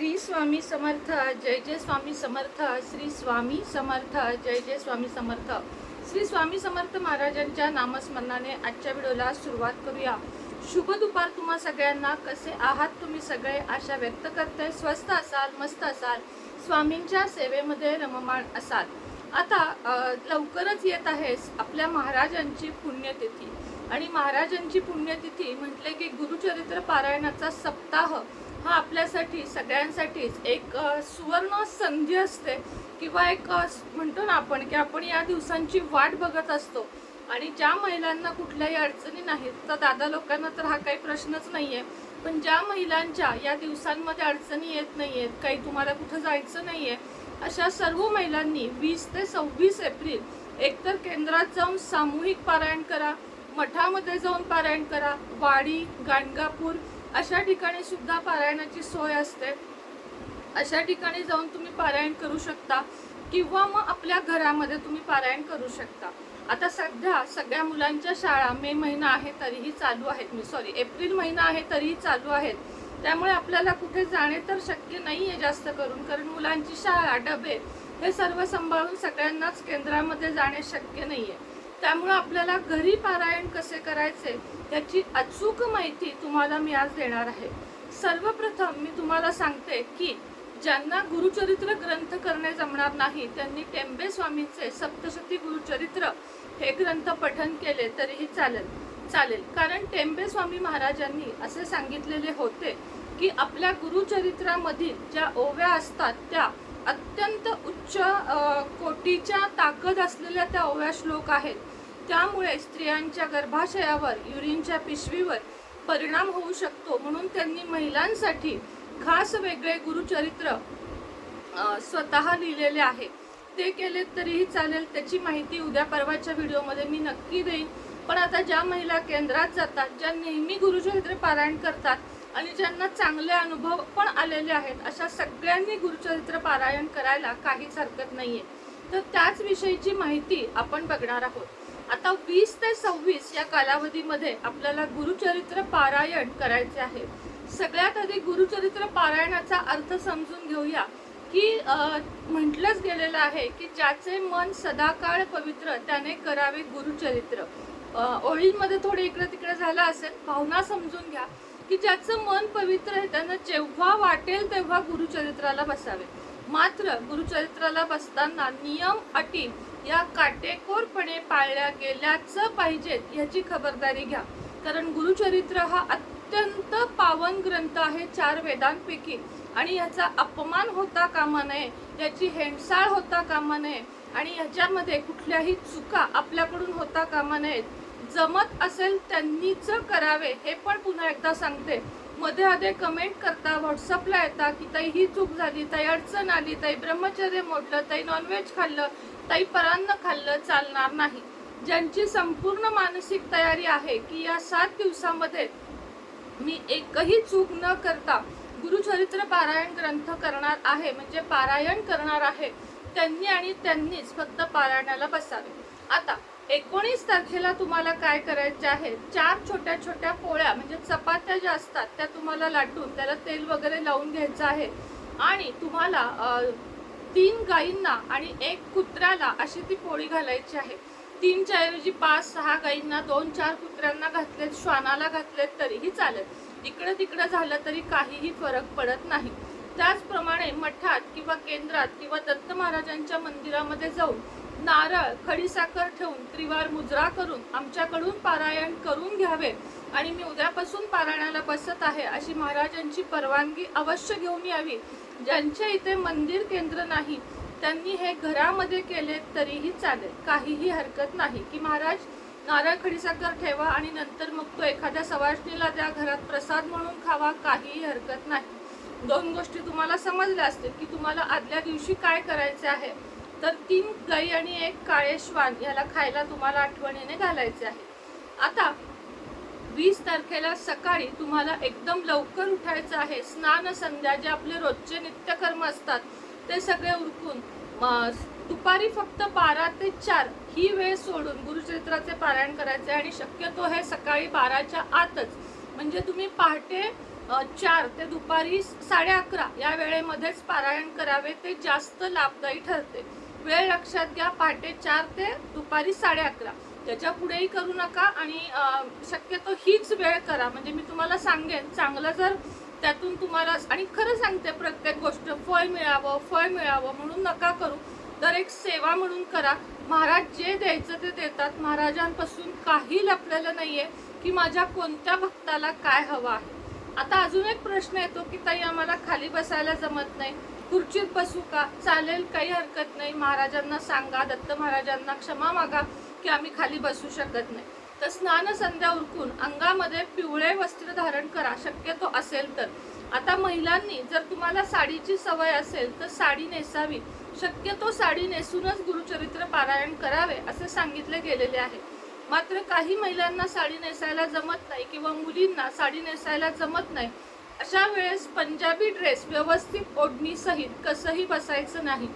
श्री स्वामी समर्थ जय जय स्वामी समर्थ श्री स्वामी समर्थ जय जय स्वामी समर्थ. श्री स्वामी समर्थ महाराजांच्या नामस्मरणाने आजच्या व्हिडिओला सुरुवात करूया. शुभ दुपार तुम्हा सगळ्यांना कसे आहात तुम्ही सगळे? आशा व्यक्त करते. स्वस्त असाल मस्त असाल. स्वामींच्या सेवेमध्ये रममाण असाल. आता लवकरच येत आहे आपल्या महाराजांची पुण्यतिथी. आणि महाराजांची पुण्यतिथी म्हटले की गुरुचरित्र पारायणाचा सप्ताह. हा आपल्यासाठी सगळ्यांसाठीच एक सुवर्ण संधी असते किंवा एक म्हणतो ना आपण की आपण या दिवसांची वाट बघत असतो आणि ज्या महिलांना कुठल्याही अडचणी नाहीत तर दादा लोकांना तर हा काही प्रश्नच नाही आहे पण ज्या महिलांच्या या दिवसांमध्ये अडचणी येत नाही आहेत काही तुम्हाला कुठं जायचं नाही आहे अशा सर्व महिलांनी वीस ते सव्वीस एप्रिल एकतर केंद्रात जाऊन सामूहिक पारायण करा मठामध्ये जाऊन पारायण करा वाडी गाणगापूर अशा ठिकाणी सुद्धा पारायणाची सोय असते. अशा ठिकाणी जाऊन तुम्ही पारायण करू शकता किंवा मग आपल्या घरामध्ये तुम्ही पारायण करू शकता. आता सध्या सगळ्या मुलांच्या शाळा मे महिना आहे तरीही चालू आहेत. मी सॉरी एप्रिल महिना आहे तरीही चालू आहेत. त्यामुळे आपल्याला कुठे जाणे तर शक्य नाही आहे जास्त करून. कारण मुलांची शाळा डबे हे सर्व सांभाळून सगळ्यांनाच केंद्रामध्ये जाणे शक्य नाही आहे त्यामुळं आपल्याला घरी पारायण कसे करायचे याची अचूक माहिती तुम्हाला मी आज देणार आहे. सर्वप्रथम मी तुम्हाला सांगते की ज्यांना गुरुचरित्र ग्रंथ करणे जमणार नाही त्यांनी टेंबे स्वामींचे सप्तशती गुरुचरित्र हे ग्रंथ पठन केले तरीही चालेल चालेल. कारण टेंबे स्वामी महाराजांनी असे सांगितलेले होते की आपल्या गुरुचरित्रामधील ज्या ओव्या असतात त्या अत्यंत उच्च कोटीच्या ताकद असलेल्या त्या ओव्या श्लोक आहेत. त्यामुळे स्त्रियांच्या गर्भाशयावर युरिनच्या पिशवीवर परिणाम होऊ शकतो. म्हणून त्यांनी महिलांसाठी खास वेगळे गुरुचरित्र स्वतः लिहिलेले आहे. ते केले तरीही चालेल त्याची माहिती उद्या परवाच्या व्हिडिओमध्ये मी नक्की देईन. पण आता ज्या महिला केंद्रात जातात ज्या नेहमी गुरुचरित्र पारायण करतात आणि ज्यांना चांगले अनुभव पण आलेले आहेत अशा सगळ्यांनी गुरुचरित्र पारायण करायला काहीच हरकत नाही आहे तर त्याच विषयीची माहिती आपण बघणार आहोत. आता वीस ते सव्वीस या कालावधीमध्ये आपल्याला गुरुचरित्र पारायण करायचे आहे. सगळ्यात आधी गुरुचरित्र पारायणाचा अर्थ समजून घेऊया की म्हटलंच गेलेलं आहे की ज्याचे मन सदाकाळ पवित्र त्याने करावे गुरुचरित्र. ओळींमध्ये थोडे इकडं तिकडे झालं असेल भावना समजून घ्या. की ज्याचं मन पवित्र आहे त्यांना जेव्हा वाटेल तेव्हा गुरुचरित्राला बसावे. मात्र गुरुचरित्राला बसताना नियम अटी या काटेकोरपणे पाळल्या गेल्याच पाहिजेत याची खबरदारी घ्या. कारण गुरुचरित्र हा अत्यंत पावन ग्रंथ आहे चार वेदांपैकी. आणि याचा अपमान होता कामा नये याची हेंडसाळ होता कामा नये आणि ह्याच्यामध्ये कुठल्याही चुका आपल्याकडून होता कामा नयेत. जमत असेल त्यांनीच करावे हे पण पुन्हा एकदा सांगते. मध्ये आधे कमेंट करता व्हॉट्सअपला येता की ताई ही चूक झाली ताई अडचण आली ताई ब्रह्मचर्य मोडलं ताई नॉनव्हेज खाल्लं ताई परान्न खाल्लं चालणार नाही. ज्यांची संपूर्ण मानसिक तयारी आहे की या सात दिवसामध्ये मी एकही चूक न करता गुरुचरित्र पारायण ग्रंथ करणार आहे म्हणजे पारायण करणार आहे त्यांनी आणि त्यांनीच फक्त पारायणाला बसावे. आता एकोणीस तारखेला तुम्हाला काय करायचे आहे? चार छोट्या छोट्या पोळ्या म्हणजे चपात्या ज्या असतात त्या तुम्हाला लाटून त्याला तेल वगैरे लावून घ्यायचं आहे. आणि तुम्हाला तीन गाईंना आणि एक कुत्र्याला अशी ती पोळी घालायची आहे. तीनच्या ऐवजी पाच सहा गाईंना दोन चार कुत्र्यांना घातलेत श्वानाला घातलेत तरीही चालेल. इकडं तिकडं झालं तरी काहीही फरक पडत नाही. त्याचप्रमाणे मठात किंवा केंद्रात किंवा दत्त महाराजांच्या मंदिरामध्ये जाऊन नारळ खडीसाखर ठेवून त्रिवार मुजरा करून आमच्याकडून पारायण करून घ्यावे आणि मी उद्यापासून पारायणाला बसत आहे अशी महाराजांची परवानगी अवश्य घेऊन यावी. ज्यांच्या इथे मंदिर केंद्र नाही त्यांनी हे घरामध्ये केले तरीही चालेल. काहीही हरकत नाही. की महाराज नारळ खडीसाखर ठेवा आणि नंतर मग तो एखाद्या सवाष्णीला त्या घरात प्रसाद म्हणून खावा काहीही हरकत नाही. दोन गोष्टी तुम्हाला समजल्या असतील की तुम्हाला आदल्या दिवशी काय करायचे आहे? तर तीन गाई आणि एक काळे श्वान याला खायला तुम्हाला आठवणीने घालायचे आहे. आता वीस तारखेला सकाळी तुम्हाला एकदम लवकर उठायचं आहे. स्नान संध्या जे आपले रोजचे नित्यकर्म असतात ते सगळे उरकून दुपारी फक्त बारा ते चार ही वेळ सोडून गुरुचरित्राचे पारायण करायचे आणि शक्यतो हे सकाळी बाराच्या आतच. म्हणजे तुम्ही पहाटे चार ते दुपारी साडे अकरा या वेळेमध्येच पारायण करावे ते जास्त लाभदायी ठरते. वेळ लक्षात घ्या पहाटे चार ते दुपारी साडे अकरा. त्याच्या पुढेही करू नका आणि शक्यतो हीच वेळ करा. म्हणजे मी तुम्हाला सांगेन चांगलं जर त्यातून तुम्हाला आणि खरं सांगते प्रत्येक गोष्ट फळ मिळावं फळ मिळावं म्हणून नका करू. तर एक सेवा म्हणून करा. महाराज जे द्यायचं ते देतात. महाराजांपासून काही लपलेलं नाही आहे की माझ्या कोणत्या भक्ताला काय हवं आहे. आता अजून एक प्रश्न येतो की ताई आम्हाला खाली बसायला जमत नाही. खुर्चीत बसू का? चालेल काही हरकत नाही. महाराजांना सांगा दत्त महाराजांना क्षमा मागा की आम्ही खाली बसू शकत नाही. तर स्नान संध्या उरकून अंगामध्ये पिवळे वस्त्र धारण करा. शक्यतो असेल तर. आता महिलांनी जर तुम्हाला साडीची सवय असेल तर साडी नेसावी. शक्यतो साडी नेसूनच गुरुचरित्र पारायण करावे असे सांगितले गेलेले आहे. मात्र काही महिलांना साडी नेसायला जमत नाही किंवा मुलींना साडी नेसायला जमत नाही. अशा वेळेस पंजाबी ड्रेस व्यवस्थित ओढणीसहित कसंही बसायचं नाही.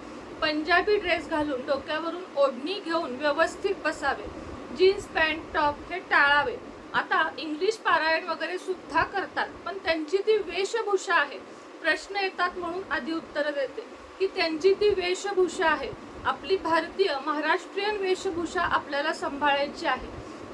पंजाबी ड्रेस घालून डोक्यावरून ओढणी घेऊन व्यवस्थित बसावे. जीन्स पॅन्ट टॉप हे टाळावे. आता इंग्लिश पारायण वगैरे सुद्धा करतात पण त्यांची ती वेशभूषा आहे. प्रश्न येतात म्हणून आधी उत्तर देते की त्यांची ती वेशभूषा आहे. आपली भारतीय महाराष्ट्रीयन वेशभूषा आपल्याला सांभाळायची आहे.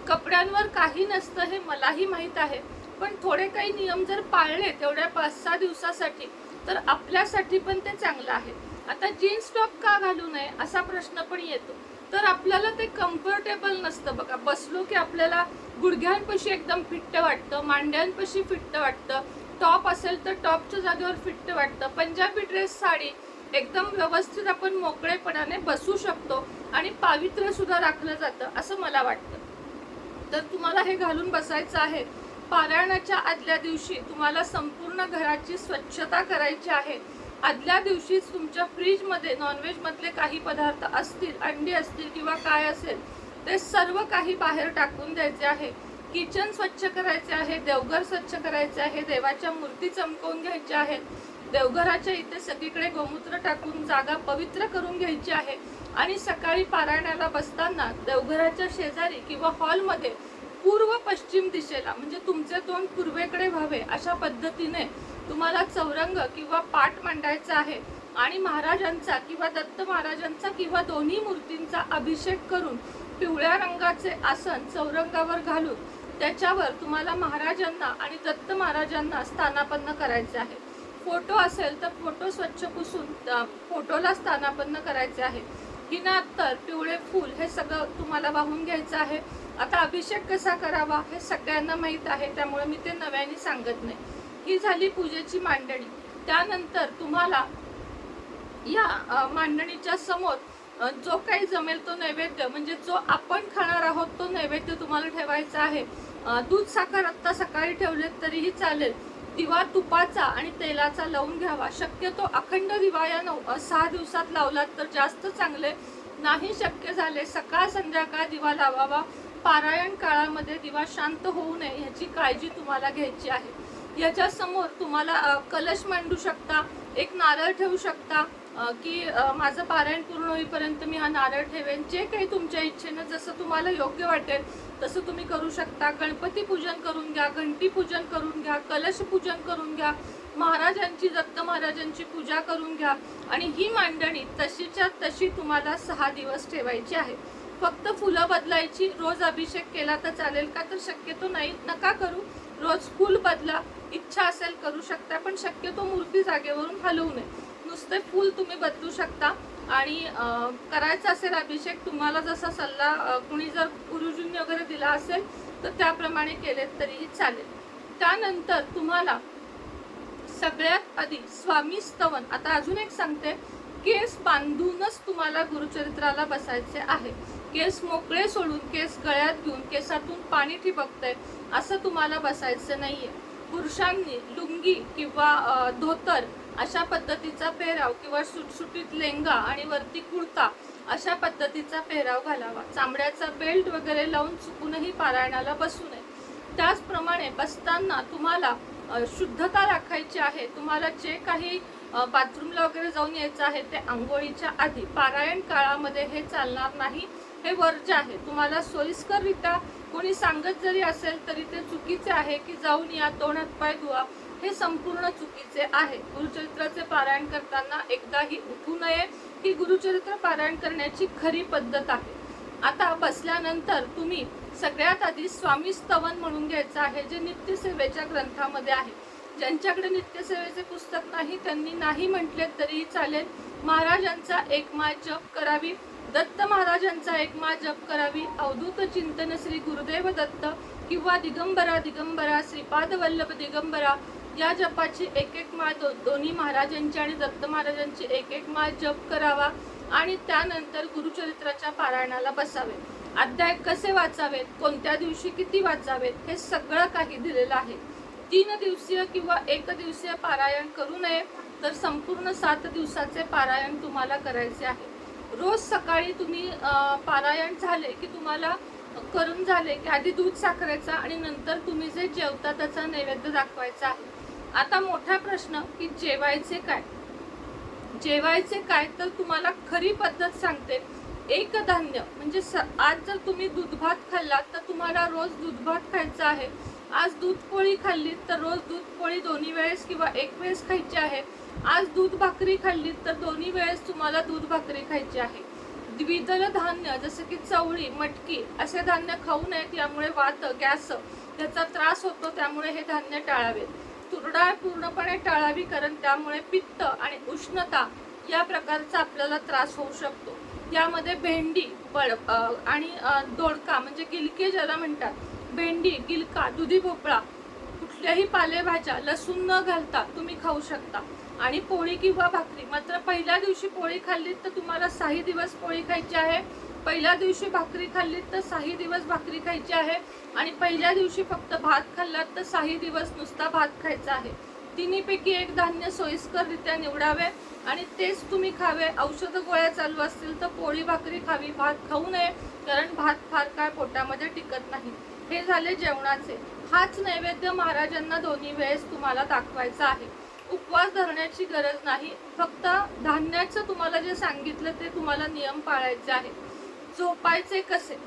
कपड्यांवर काही नसतं हे मलाही माहीत आहे. पण थोडे काही नियम जर पाळले तेवढ्या पाच सहा दिवसासाठी तर आपल्यासाठी पण ते चांगलं आहे. आता जीन्स टॉप का घालू नये असा प्रश्न पण येतो. तर आपल्याला ते कम्फर्टेबल नसतं बघा. बसलो की आपल्याला गुडघ्यांपाशी एकदम फिट्ट वाटतं मांड्यांपाशी फिट्ट वाटतं. टॉप असेल तर टॉपच्या जागेवर फिट्ट वाटतं. पंजाबी ड्रेस साडी एकदम व्यवस्थित आपण मोकळेपणाने बसू शकतो आणि पावित्र्य सुद्धा राखलं जातं असं मला वाटतं. तर तुम्हाला हे घालून बसायचं आहे. पारायणाच्या आदल्या दिवशी तुम्हाला संपूर्ण घराची स्वच्छता करायची आहे. आदल्या दिवशीच तुमच्या फ्रीजमध्ये नॉनव्हेजमधले काही पदार्थ असतील अंडी असतील किंवा काय असेल ते सर्व काही बाहेर टाकून द्यायचे आहे. किचन स्वच्छ करायचे आहे देवघर स्वच्छ करायचे आहे देवाच्या मूर्ती चमकवून घ्यायच्या आहेत. देवघराच्या इथे सगळीकडे गोमूत्र टाकून जागा पवित्र करून घ्यायची आहे. आणि सकाळी पारायणाला बसताना देवघराच्या शेजारी किंवा हॉलमध्ये पूर्व पश्चिम दिशेला म्हणजे तुमचे तोंड पूर्वेकडे व्हावे अशा पद्धतीने तुम्हाला चौरंग किंवा पाठ मांडायचा आहे आणि महाराजांचा किंवा दत्त महाराजांचा किंवा दोन्ही मूर्तींचा अभिषेक करून पिवळ्या रंगाचे आसन चौरंगावर घालून त्याच्यावर तुम्हाला महाराजांना आणि दत्त महाराजांना स्थानापन्न करायचे आहे. फोटो असेल तर फोटो स्वच्छ पुसून फोटोला स्थानापन्न करायचे आहे. हिना पिवळे फूल हे सगळं तुम्हाला वाहून घ्यायचं आहे. आता अभिषेक कसा करावा हे सगळ्यांना माहीत आहे त्यामुळे मी ते नव्याने सांगत नाही. ही झाली पूजेची मांडणी. त्यानंतर तुम्हाला या मांडणीच्या समोर जो काही जमेल तो नैवेद्य म्हणजे जो आपण खाणार आहोत तो नैवेद्य तुम्हाला ठेवायचा आहे. दूध साखर आत्ता सकाळी ठेवलेत तरीही चालेल. दिवा तुपाचा आणि तेलाचा लावून घ्यावा. शक्यतो अखंड दिवा या नऊ सहा दिवसात लावलात तर जास्त चांगले नाही शक्य झाले. सकाळ संध्याकाळ दिवा लावावा. पारायण काळामध्ये दिवा शांत होऊ नये ह्याची काळजी तुम्हाला घ्यायची आहे. याच्या समोर तुम्हाला कलश मांडू शकता एक नारळ ठेवू शकता की माझं पारायण पूर्ण होईपर्यंत मी हा नारळ ठेवेन. जे काही तुमच्या इच्छेनं जसं तुम्हाला योग्य वाटेल तसं तुम्ही करू शकता. गणपती पूजन करून घ्या घंटी पूजन करून घ्या कलश पूजन करून घ्या महाराजांची दत्त महाराजांची पूजा करून घ्या. आणि ही मांडणी तशीच्या तशी तुम्हाला सहा दिवस ठेवायची आहे. फक्त फुलं बदलायची रोज अभिषेक केला तर चालेल का? तर शक्यतो नाही. नका करू. रोज फुल बदला. इच्छा असेल करू शकता पण शक्यतो मूर्ती जागेवरून हलवू नये. नुसते फूल तुम्ही बदलू शकता. आणि करायचं करायचा असेल अभिषेक तुम्हाला जसा सल्ला कुणी जर गुरुजींनी वगैरे दिला असेल तर त्याप्रमाणे केले तरीही चालेल. त्यानंतर तुम्हाला सगळ्यात आधी स्वामी स्तवन. आता अजून एक सांगते. केस बांधूनच तुम्हाला गुरुचरित्राला बसायचे आहे. केस मोकळे सोडून केस गळ्यात घेऊन केसातून पाणी ठिबकतंय असं तुम्हाला बसायचं नाही आहे पुरुषांनी लुंगी किंवा धोतर अशा पद्धतीचा पेहराव किंवा सुटसुटीत लेंगा आणि वरती कुर्ता अशा पद्धतीचा पेहराव घालावा. चांबड्याचा बेल्ट वगैरे लावून चुकूनही पारायणाला बसू नये. त्याचप्रमाणे बसताना तुम्हाला शुद्धता राखायची आहे. तुम्हाला जे काही बाथरूमला वगैरे जाऊन यायचं आहे ते आंघोळीच्या आधी. पारायण काळामध्ये हे चालणार नाही. हे वर्ज्य आहे. तुम्हाला सोयीस्कररित्या कोणी सांगत जरी असेल तरी ते चुकीचे आहे की जाऊन या तोंडात पाय धुवा. हे संपूर्ण चुकीचे आहे. गुरुचरित्राचे पारायण करताना एकदाही उठू नये ही गुरुचरित्र पारायण करण्याची खरी पद्धत आहे. आता बसल्यानंतर तुम्ही सगळ्यात आधी स्वामी स्तवन म्हणून घ्यायचं आहे जे नित्यसेवेच्या ग्रंथामध्ये आहे. ज्यांच्याकडे नित्यसेवेचे पुस्तक नाही त्यांनी नाही म्हटले तरी चालेल. महाराजांचा एक माय जप करावी. दत्त महाराजांचा एक मा जप करावी. अवधूत चिंतन श्री गुरुदेव दत्त किंवा दिगंबरा दिगंबरा श्रीपाद वल्लभ दिगंबरा. या जपाची एक एक माळ दो, दोन्ही महाराजांची आणि दत्त महाराजांची एक एक माळ जप करावा आणि त्यानंतर गुरुचरित्राच्या पारायणाला बसावे. अध्याय कसे वाचावेत? कोणत्या दिवशी किती वाचावेत? हे सगळं काही दिलेलं आहे. तीन दिवसीय किंवा एक दिवसीय पारायण करू नये तर संपूर्ण सात दिवसाचे पारायण तुम्हाला करायचे आहे. रोज सकाळी तुम्ही पारायण झाले की तुम्हाला करून झाले की आधी दूध साखरेचा आणि नंतर तुम्ही जे जेवता त्याचा नैवेद्य दाखवायचा आहे. आता मोठा प्रश्न की जेवायचे काय? जेवायचे काय तर तुम्हाला खरी पद्धत सांगते. एक धान्य म्हणजे स- आज जर तुम्ही दूधभात खाल्लात तर तुम्हाला रोज दूधभात खायचा आहे. आज दूध पोळी खाल्ली तर रोज दूध पोळी दोन्ही वेळेस किंवा एक वेळेस खायची आहे. आज दूध भाकरी खाल्ली तर दोन्ही वेळेस तुम्हाला दूध भाकरी खायची आहे. द्विदल धान्य जसं की चवळी मटकी असे धान्य खाऊ नयेत यामुळे वात गॅस त्याचा त्रास होतो त्यामुळे हे धान्य टाळावे. तुरडाळ पूर्णपणे टाळावी कारण त्यामुळे पित्त आणि उष्णता या प्रकारचा आपल्याला त्रास होऊ शकतो. यामध्ये भेंडी बळ आणि दोडका म्हणजे गिलके ज्याला म्हणतात भेंडी गिलका दुधी भोपळा कुठल्याही पालेभाज्या लसूण न घालता तुम्ही खाऊ शकता. आणि पोळी किंवा भाकरी मात्र पहिल्या दिवशी पोळी खाल्लीत तर तुम्हाला साही दिवस पोळी खायची आहे. पहिल्या दिवशी भाकरी खाल्लीत तर साही दिवस भाकरी खायची आहे. आणि पहिल्या दिवशी फक्त भात खाल्लात तर साही दिवस नुसता भात खायचा आहे. तिन्हीपैकी एक धान्य सोयीस्कररित्या निवडावे आणि तेच तुम्ही खावे. औषध गोळ्या चालू असतील तर पोळी भाकरी खावी भात खाऊ नये कारण भात फार काय पोटामध्ये टिकत नाही. हे झाले जेवणाचे. हाच नैवेद्य महाराजांना दोन्ही वेळेस तुम्हाला दाखवायचा आहे. उपवास धरण्याची गरज नाही. फक्त धान्याचं तुम्हाला जे सांगितलं ते तुम्हाला नियम पाळायचे आहे झोपायचे कसे?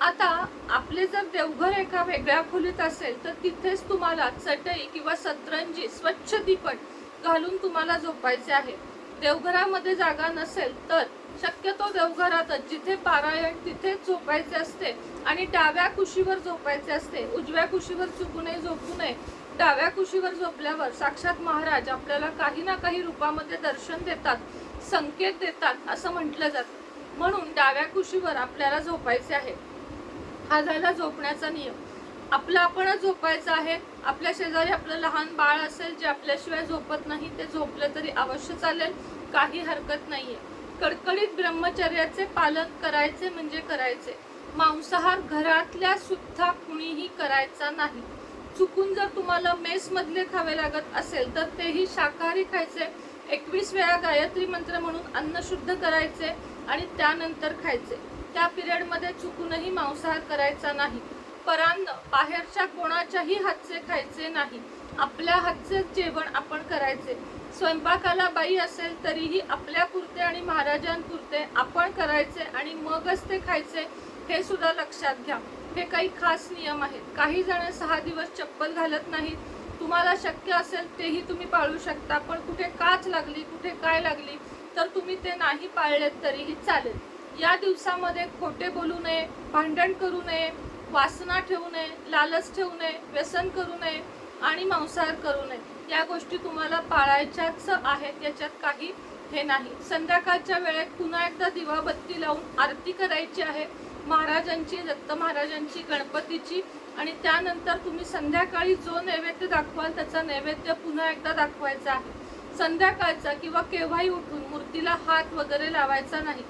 आता आपले जर देवघर एका वेगळ्या खोलीत असेल तर तिथेच तुम्हाला चटई किंवा सतरंजी स्वच्छ दिपट घालून तुम्हाला झोपायचे आहे. देवघरामध्ये जागा नसेल तर शक्यतो देवघरातच जिथे पारायण तिथेच झोपायचे असते आणि डाव्या कुशीवर झोपायचे असते. उजव्या कुशीवर चुकू नये झोपू नये. डाव्या कुशीवर झोपल्यावर साक्षात महाराज आपल्याला काही ना काही रूपामध्ये दर्शन देतात संकेत देतात असं म्हटलं जातं. म्हणून डाव्या कुशीवर आपल्याला झोपायचे आहे. हा झाला झोपण्याचा नियम. आपलं आपणच झोपायचं आहे. आपल्या शेजारी आपलं लहान बाळ असेल जे आपल्याशिवाय झोपत नाही ते झोपलं तरी अवश्य चालेल. काही हरकत नाही आहे कडकडीत ब्रह्मचर्याचे पालन करायचे म्हणजे करायचे. मांसाहार घरातल्या सुद्धा कुणीही करायचा नाही. चुकून जर तुम्हाला मेसमधले खावे लागत असेल तर तेही शाकाहारी खायचे. एकवीस वेळा गायत्री मंत्र म्हणून अन्न शुद्ध करायचे आणि त्यानंतर खायचे. त्या पिरियडमध्ये चुकूनही मांसाहार करायचा नाही. परान्न बाहेरच्या कोणाच्याही हातचे खायचे नाही. आपल्या हातचे जेवण आपण करायचे. स्वयंपाकाला बाई असेल तरीही आपल्या पुरते आणि महाराजांपुरते आपण करायचे आणि मगच ते खायचे हे सुद्धा लक्षात घ्या. हे काही खास नियम आहेत. काही जण सहा दिवस चप्पल घालत नाहीत. तुम्हाला शक्य असेल तेही तुम्ही पाळू शकता पण कुठे काच लागली कुठे काय लागली तर तुम्ही ते नाही पाळलेत तरीही चालेल. या दिवसामध्ये खोटे बोलू नये भांडण करू नये वासना ठेवू नये लालच ठेवू नये व्यसन करू नये आणि मांसाहार करू नये. या गोष्टी तुम्हाला पाळायच्याच आहेत याच्यात काही हे नाही. संध्याकाळच्या वेळेत पुन्हा एकदा दिवाबत्ती लावून आरती करायची आहे. महाराजांची दत्त महाराजांची गणपतीची आणि त्यानंतर तुम्ही संध्याकाळी जो नैवेद्य दाखवाल त्याचा नैवेद्य पुन्हा एकदा दाखवायचा आहे. संध्याकाळचा किंवा केव्हाही उठून मूर्तीला हात वगैरे लावायचा नाही.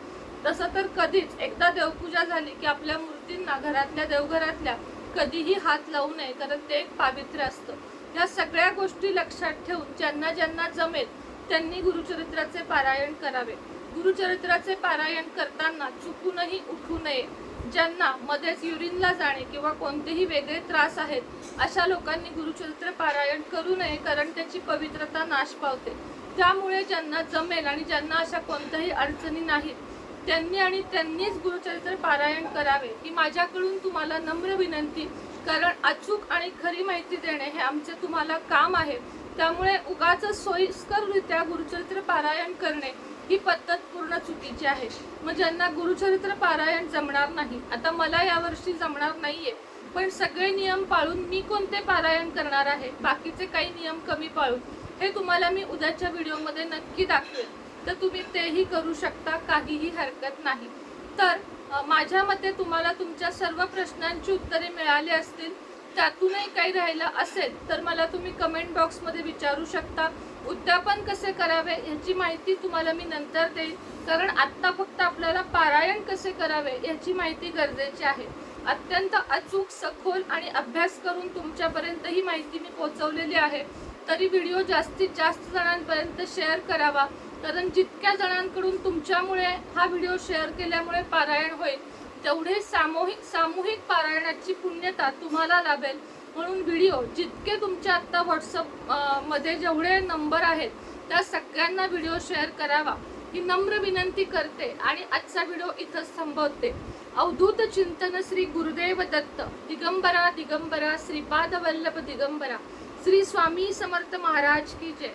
तसं तर कधीच एकदा देवपूजा झाली की आपल्या मूर्तींना घरातल्या देवघरातल्या कधीही हात लावू नये कारण ते एक पावित्र्य असतं. या सगळ्या गोष्टी लक्षात ठेवून ज्यांना ज्यांना जमेल त्यांनी गुरुचरित्राचे पारायण करावे. गुरुचरित्राचे पारायण करताना चुकूनही उठू नये. ज्यांना मध्येच युरिनला जाणे किंवा कोणतेही वेगळे त्रास आहेत अशा लोकांनी गुरुचरित्र पारायण करू नये कारण त्याची पवित्रता नाश पावते. त्यामुळे ज्यांना जमेल आणि ज्यांना अशा कोणत्याही अडचणी नाहीत त्यांनी आणि त्यांनीच गुरुचरित्र पारायण करावे ही माझ्याकडून तुम्हाला नम्र विनंती. कारण अचूक आणि खरी माहिती देणे हे आमचे तुम्हाला काम आहे. त्यामुळे उगाच सोयीस्कररित्या गुरुचरित्र पारायण करणे ही पद्धत पूर्ण चुकीची आहे. मग ज्यांना गुरुचरित्र पारायण जमणार नाही आता मला यावर्षी जमणार नाहीये पण सगळे नियम पाळून मी कोणते पारायण करणार आहे? बाकीचे काही नियम कमी पाळून. हे तुम्हाला मी उद्याच्या व्हिडिओमध्ये नक्की दाखवेल तर तुम्ही तेही करू शकता काहीही हरकत नाही. तर माझ्या मते तुम्हाला तुमच्या सर्व प्रश्नांची उत्तरे मिळाली असतील त्यातूनही काही राहिलं असेल तर मला तुम्ही कमेंट बॉक्समध्ये विचारू शकता. उद्यापन कसे करावे याची माहिती तुम्हाला मी नंतर देईन. कारण आत्ता फक्त आपल्याला पारायण कसे करावे याची माहिती गरजेची आहे. अत्यंत अचूक सखोल आणि अभ्यास करून तुमच्यापर्यंत ही माहिती मी पोहोचवलेली आहे. तरी व्हिडिओ जास्तीत जास्त जणांपर्यंत शेअर करावा. कारण जितक्या जणांकडून तुमच्यामुळे हा व्हिडिओ शेअर केल्यामुळे पारायण होईल तेवढे सामूहिक सामूहिक पारायणाची पुण्यता तुम्हाला लाभेल. म्हणून व्हिडिओ जितके तुमच्या आत्ता व्हॉट्सअपमध्ये जेवढे नंबर आहेत त्या सगळ्यांना व्हिडिओ शेअर करावा. ही नम्र विनंती करते आणि आजचा व्हिडिओ इथंच थांबवते. अवधूत चिंतन श्री गुरुदेव दत्त दिगंबरा दिगंबरा श्रीपाद वल्लभ दिगंबरा श्री स्वामी समर्थ महाराज की जय.